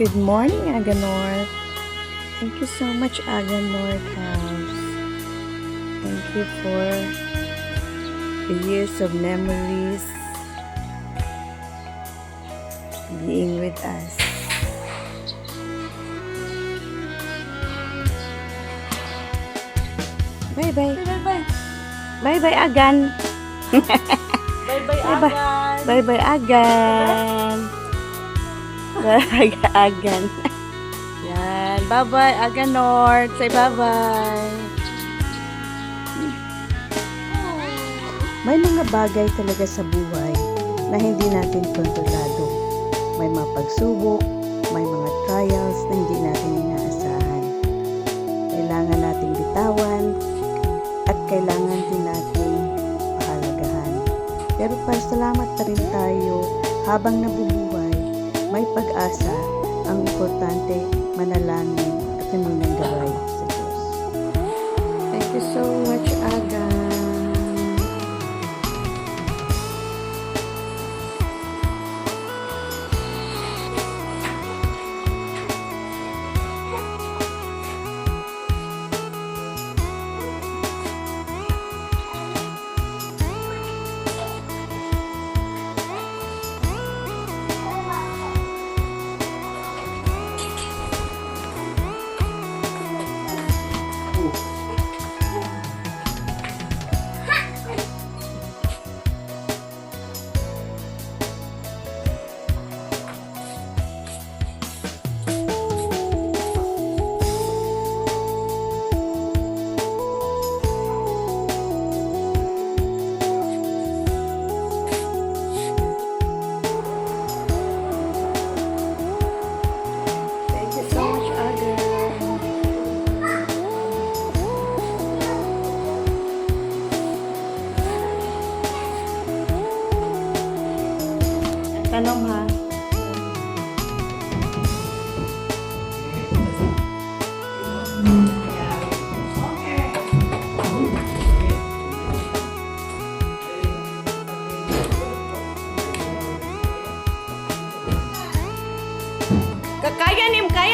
Good morning, Aga North. Thank you so much, Aga North House. Thank you for the years of memories being with us. Bye bye. Bye-bye. Bye bye, Agan. Bye-bye, Bye-bye. Agan. Bye bye, Agan. Bye bye, Agan. Yan. Bye bye, Agan North. Say bye bye. May mga bagay talaga sa buhay na hindi natin kontrolado. May mga pagsubok, may mga trials na hindi natin inaasahan. Kailangan nating bitawan at kailangan din nating pahalagahan. Pero pasalamat pa rin tayo habang nabubuhay, may pag-asa. Ang importante, manalangin at naminang gaway sa Diyos. Thank you so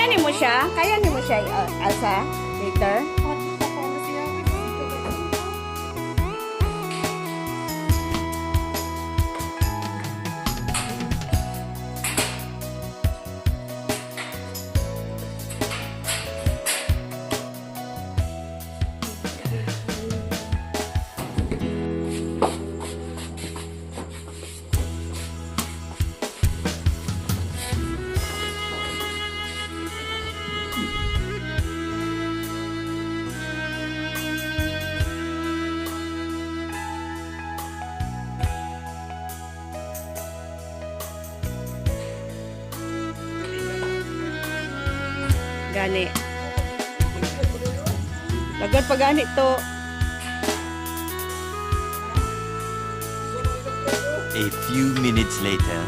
ni kaya ni mo siya? Kaya ni mo siya uh, Elsa later? Gani. Lagod pa gani to. A few minutes later.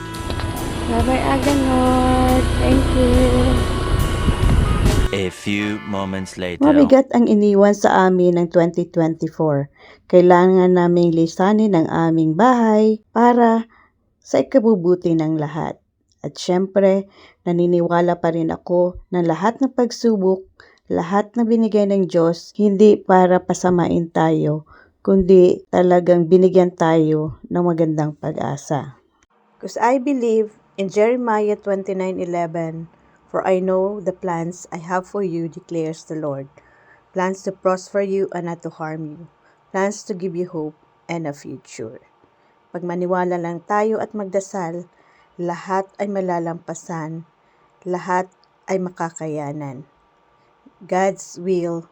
Bye-bye, Aganor. Thank you. A few moments later. Mabigat ang iniwan sa amin ng 2024. Kailangan naming lisanin ang aming bahay para sa ikabubuti ng lahat. At syempre, naniniwala pa rin ako na lahat ng pagsubok, lahat na binigay ng Diyos, hindi para pasamain tayo, kundi talagang binigyan tayo ng magandang pag-asa. Because I believe in Jeremiah 29:11, For I know the plans I have for you, declares the Lord. Plans to prosper you and not to harm you. Plans to give you hope and a future. Pag maniwala lang tayo at magdasal, lahat ay malalampasan, lahat ay makakayanan. God's will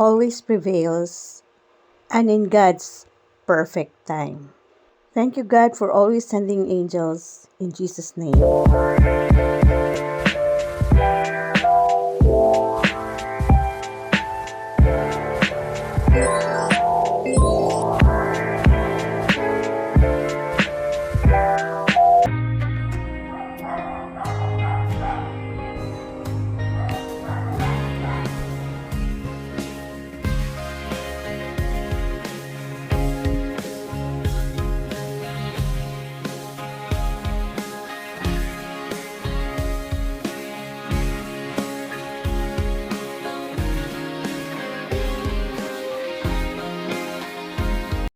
always prevails and in God's perfect time. Thank you, God, for always sending angels in Jesus' name.